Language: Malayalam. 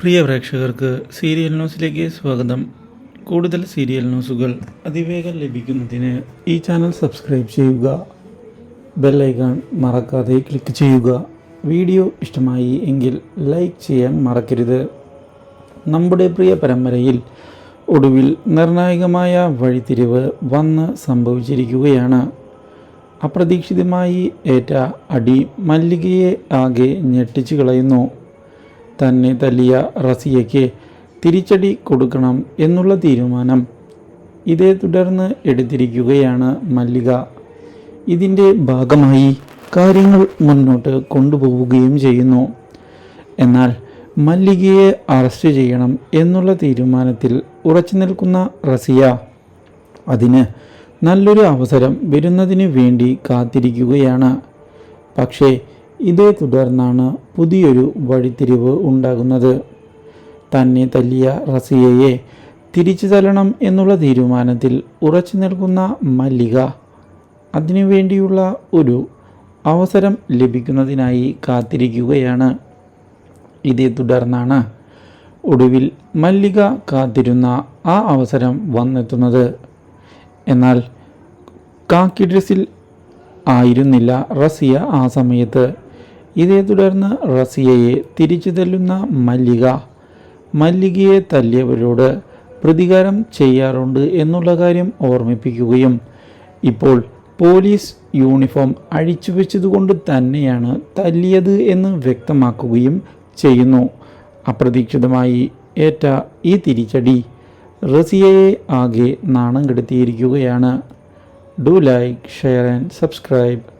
പ്രിയ പ്രേക്ഷകർക്ക് സീരിയൽ ന്യൂസിലേക്ക് സ്വാഗതം. കൂടുതൽ സീരിയൽ ന്യൂസുകൾ അതിവേഗം ലഭിക്കുന്നതിന് ഈ ചാനൽ സബ്സ്ക്രൈബ് ചെയ്യുക. ബെല്ലൈക്കൺ മറക്കാതെ ക്ലിക്ക് ചെയ്യുക. വീഡിയോ ഇഷ്ടമായി എങ്കിൽ ലൈക്ക് ചെയ്യാൻ മറക്കരുത്. നമ്മുടെ പ്രിയ പരമ്പരയിൽ ഒടുവിൽ നിർണായകമായ വഴിത്തിരിവ് വന്ന് സംഭവിച്ചിരിക്കുകയാണ്. അപ്രതീക്ഷിതമായി ഏറ്റ അടി മല്ലികയെ ആകെ ഞെട്ടിച്ചു കളയുന്നു. തന്നെ തല്ലിയ റസിയയ്ക്ക് തിരിച്ചടി കൊടുക്കണം എന്നുള്ള തീരുമാനം ഇതേ തുടർന്ന് എടുത്തിരിക്കുകയാണ് മല്ലിക. ഇതിന്റെ ഭാഗമായി കാര്യങ്ങൾ മുന്നോട്ട് കൊണ്ടുപോവുകയും ചെയ്യുന്നു. എന്നാൽ മല്ലികയെ അറസ്റ്റ് ചെയ്യണം എന്നുള്ള തീരുമാനത്തിൽ ഉറച്ചു നിൽക്കുന്ന റസിയ അതിന് നല്ലൊരു അവസരം വരുന്നതിന് വേണ്ടി കാത്തിരിക്കുകയാണ്. പക്ഷേ ഇതേ തുടർന്നാണ് പുതിയൊരു വഴിത്തിരിവ് ഉണ്ടാകുന്നത്. തന്നെ തല്ലിയ റസിയയെ തിരിച്ചു തല്ലണം എന്നുള്ള തീരുമാനത്തിൽ ഉറച്ചു നിൽക്കുന്ന മല്ലിക അതിനുവേണ്ടിയുള്ള ഒരു അവസരം ലഭിക്കുന്നതിനായി കാത്തിരിക്കുകയാണ്. ഇതേ തുടർന്നാണ് ഒടുവിൽ മല്ലിക കാത്തിരുന്ന ആ അവസരം വന്നെത്തുന്നത്. എന്നാൽ കാക്കി ഡ്രസ്സിൽ ആയിരുന്നില്ല റസിയ ആ സമയത്ത്. ഇതേ തുടർന്ന് റസിയയെ തിരിച്ചു തല്ലുന്ന മല്ലിക മല്ലികയെ തല്ലിയവരോട് പ്രതികാരം ചെയ്യാറുണ്ട് എന്നുള്ള കാര്യം ഓർമ്മിപ്പിക്കുകയും ഇപ്പോൾ പോലീസ് യൂണിഫോം അഴിച്ചു വെച്ചതുകൊണ്ട് തന്നെയാണ് തല്ലിയത് എന്ന് വ്യക്തമാക്കുകയും ചെയ്യുന്നു. അപ്രതീക്ഷിതമായി ഏറ്റ ഈ തിരിച്ചടി റസിയയെ ആകെ നാണം കെടുത്തിയിരിക്കുകയാണ്. Do like share and subscribe.